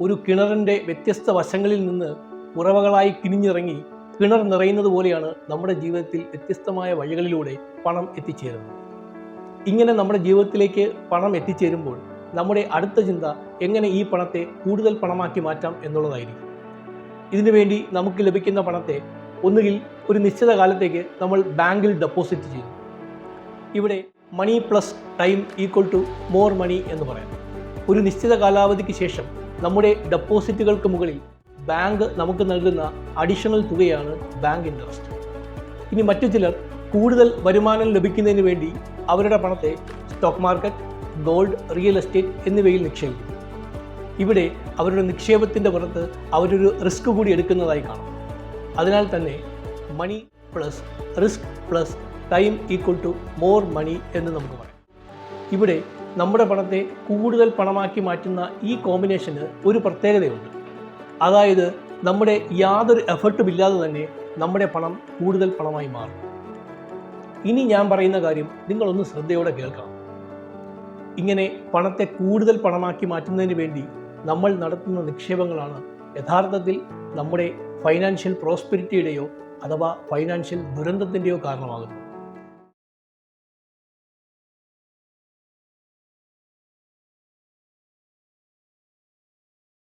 ഒരു കിണറിന്റെ വ്യത്യസ്ത വശങ്ങളിൽ നിന്ന് ഉറവകളായി കിനിഞ്ഞിറങ്ങി കിണർ നിറയുന്നത് പോലെയാണ് നമ്മുടെ ജീവിതത്തിൽ വ്യത്യസ്തമായ വഴികളിലൂടെ പണം എത്തിച്ചേരുന്നത്. ഇങ്ങനെ നമ്മുടെ ജീവിതത്തിലേക്ക് പണം എത്തിച്ചേരുമ്പോൾ നമ്മുടെ അടുത്ത ചിന്ത എങ്ങനെ ഈ പണത്തെ കൂടുതൽ പണമാക്കി മാറ്റാം എന്നുള്ളതായിരിക്കും. ഇതിനുവേണ്ടി നമുക്ക് ലഭിക്കുന്ന പണത്തെ ഒന്നുകിൽ ഒരു നിശ്ചിത കാലത്തേക്ക് നമ്മൾ ബാങ്കിൽ ഡെപ്പോസിറ്റ് ചെയ്യും ഇവിടെ money plus time equal to more money എന്ന് പറയാം. ഒരു നിശ്ചിത കാലാവധിക്ക് ശേഷം നമ്മുടെ ഡെപ്പോസിറ്റുകൾക്ക് മുകളിൽ ബാങ്ക് നമുക്ക് നൽകുന്ന അഡീഷണൽ തുകയാണ് ബാങ്ക് ഇൻട്രസ്റ്റ്. ഇനി മറ്റു ചിലർ കൂടുതൽ വരുമാനം ലഭിക്കുന്നതിന് വേണ്ടി അവരുടെ പണത്തെ stock market gold real estate എന്നിവയിൽ നിക്ഷേപിക്കും ഇവിടെ അവരുടെ നിക്ഷേപത്തിന്റെ പുറത്ത് അവരൊരു റിസ്ക് കൂടി എടുക്കുന്നതായി കാണാം. അതിനാൽ തന്നെ money plus risk plus time equal to more money എന്ന് നമുക്ക് പറയാം. ഇവിടെ നമ്മുടെ പണത്തെ കൂടുതൽ പണമാക്കി മാറ്റുന്ന ഈ കോമ്പിനേഷന് ഒരു പ്രത്യേകതയുണ്ട്. അതായത് നമ്മുടെ യാതൊരു എഫർട്ടും ഇല്ലാതെ തന്നെ നമ്മുടെ പണം കൂടുതൽ പണമായി മാറും. ഇനി ഞാൻ പറയുന്ന കാര്യം നിങ്ങളൊന്ന് ശ്രദ്ധയോടെ കേൾക്കണം. ഇങ്ങനെ പണത്തെ കൂടുതൽ പണമാക്കി മാറ്റുന്നതിന് വേണ്ടി നമ്മൾ നടത്തുന്ന നിക്ഷേപങ്ങളാണ് യഥാർത്ഥത്തിൽ നമ്മുടെ ഫൈനാൻഷ്യൽ പ്രോസ്പെരിറ്റിയുടെയോ അഥവാ ഫൈനാൻഷ്യൽ ദുരന്തത്തിന്റെയോ കാരണമാകുന്നത്.